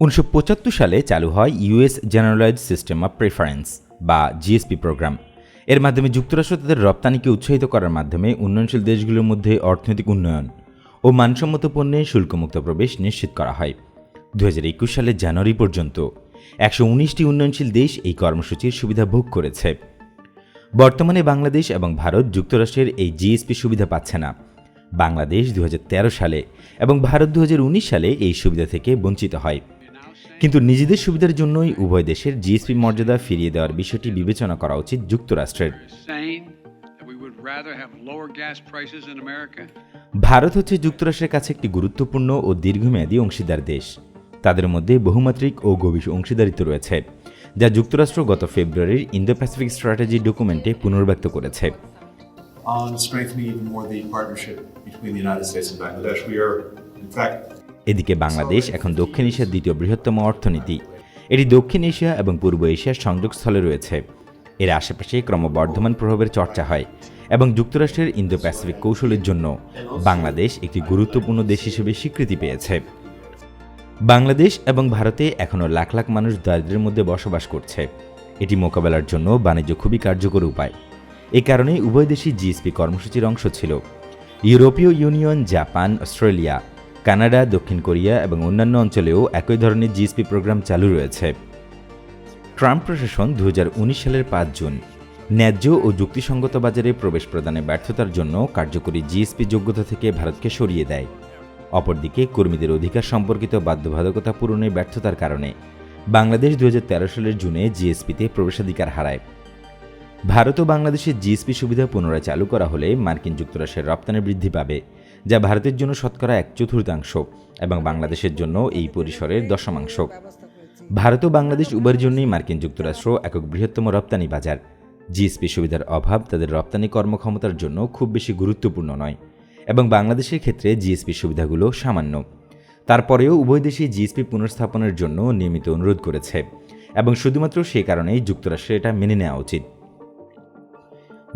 উনিশশো পঁচাত্তর সালে চালু হয় US generalise system of preference, বা জিএসপি প্রোগ্রাম। এর মাধ্যমে যুক্তরাষ্ট্র তাদের রপ্তানিকে উৎসাহিত করার মাধ্যমে উন্নয়নশীল দেশগুলোর মধ্যে অর্থনৈতিক উন্নয়ন ও মানসম্মত পণ্যে শুল্কমুক্ত প্রবেশ নিশ্চিত করা হয়। দু সালের জানুয়ারি পর্যন্ত একশো উনিশটি উন্নয়নশীল দেশ এই কর্মসূচির সুবিধা ভোগ করেছে। বর্তমানে বাংলাদেশ এবং ভারত যুক্তরাষ্ট্রের এই জিএসপি সুবিধা পাচ্ছে না। বাংলাদেশ দু হাজার তেরো সালে এবং ভারত দু হাজার উনিশ সালে এই সুবিধা থেকে বঞ্চিত হয়। কিন্তু নিজেদের সুবিধার জন্যই উভয় দেশের জিএসপি মর্যাদা ফিরিয়ে দেওয়ার বিষয়টি বিবেচনা করা উচিত যুক্তরাষ্ট্রের। ভারত হচ্ছে যুক্তরাষ্ট্রের কাছে একটি গুরুত্বপূর্ণ ও দীর্ঘমেয়াদী অংশীদার দেশ। তাদের মধ্যে বহুমাত্রিক ও গভীর অংশীদারিত্ব রয়েছে, যা যুক্তরাষ্ট্র গত ফেব্রুয়ারির ইন্দো প্যাসিফিক স্ট্র্যাটেজি ডকুমেন্টে পুনর্ব্যক্ত করেছে। On strengthening even more the partnership between the United States and Bangladesh. We are, in fact, এদিকে বাংলাদেশ এখন দক্ষিণ এশিয়ার দ্বিতীয় বৃহত্তম অর্থনীতি। এটি দক্ষিণ এশিয়া এবং পূর্ব এশিয়ার সংযোগস্থলে রয়েছে। এর আশেপাশে ক্রমবর্ধমান প্রভাবের চর্চা হয় এবং যুক্তরাষ্ট্রের ইন্দো প্যাসিফিক কৌশলের জন্য বাংলাদেশ একটি গুরুত্বপূর্ণ দেশ হিসেবে স্বীকৃতি পেয়েছে। বাংলাদেশ এবং ভারতে এখনও লাখ লাখ মানুষ দারিদ্র্যের মধ্যে বসবাস করছে। এটি মোকাবেলার জন্য বাণিজ্য খুবই কার্যকর উপায়। এ কারণে উভয় দেশই জিএসপি কর্মসূচির অংশ ছিল। ইউরোপীয় ইউনিয়ন, জাপান, অস্ট্রেলিয়া, কানাডা, দক্ষিণ কোরিয়া এবং অন্যান্য অঞ্চলেও একই ধরনের জিএসপি প্রোগ্রাম চালু রয়েছে। ট্রাম্প প্রশাসন দু হাজার উনিশ সালের পাঁচ জুন ন্যায্য ও যুক্তিসঙ্গত বাজারে প্রবেশ প্রদানে ব্যর্থতার জন্য কার্যকরী জিএসপি যোগ্যতা থেকে ভারতকে সরিয়ে দেয়। অপরদিকে, কর্মীদের অধিকার সম্পর্কিত বাধ্যবাধকতা পূরণের ব্যর্থতার কারণে বাংলাদেশ দু হাজার তেরো সালের জুনে জিএসপিতে প্রবেশাধিকার হারায়। ভারত ও বাংলাদেশের জিএসপি সুবিধা পুনরায় চালু করা হলে মার্কিন যুক্তরাষ্ট্রের রপ্তানি বৃদ্ধি পাবে, যা ভারতের জন্য শতকরা এক চতুর্থাংশ এবং বাংলাদেশের জন্য এই পরিসরের দশমাংশ। ভারত ও বাংলাদেশ উভয়ের জন্যই মার্কিন যুক্তরাষ্ট্র একক বৃহত্তম রপ্তানি বাজার। জিএসপি সুবিধার অভাব তাদের রপ্তানি কর্মক্ষমতার জন্য খুব বেশি গুরুত্বপূর্ণ নয় এবং বাংলাদেশের ক্ষেত্রে জিএসপি সুবিধাগুলো সামান্য। তারপরেও উভয় দেশই জিএসপি পুনর্স্থাপনের জন্য নিয়মিত অনুরোধ করেছে এবং শুধুমাত্র সেই কারণেই যুক্তরাষ্ট্রে এটা মেনে নেওয়া উচিত।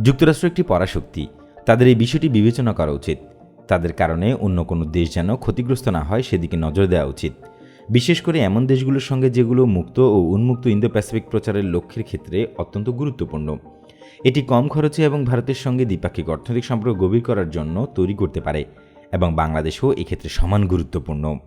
যুক্তরাষ্ট্র একটি পরাশক্তি। তাদের এই বিষয়টি বিবেচনা করা উচিত। তাদের কারণে অন্য কোনো দেশ যেন ক্ষতিগ্রস্ত না হয়, সেদিকে নজর দেওয়া উচিত। বিশেষ করে এমন দেশগুলোর সঙ্গে যেগুলো মুক্ত ও উন্মুক্ত ইন্দো প্যাসিফিক প্রচারের লক্ষ্যের ক্ষেত্রে অত্যন্ত গুরুত্বপূর্ণ। এটি কম খরচে এবং ভারতের সঙ্গে দ্বিপাক্ষিক অর্থনৈতিক সম্পর্ক গভীর করার জন্য তৈরি করতে পারে এবং বাংলাদেশও এক্ষেত্রে সমান গুরুত্বপূর্ণ।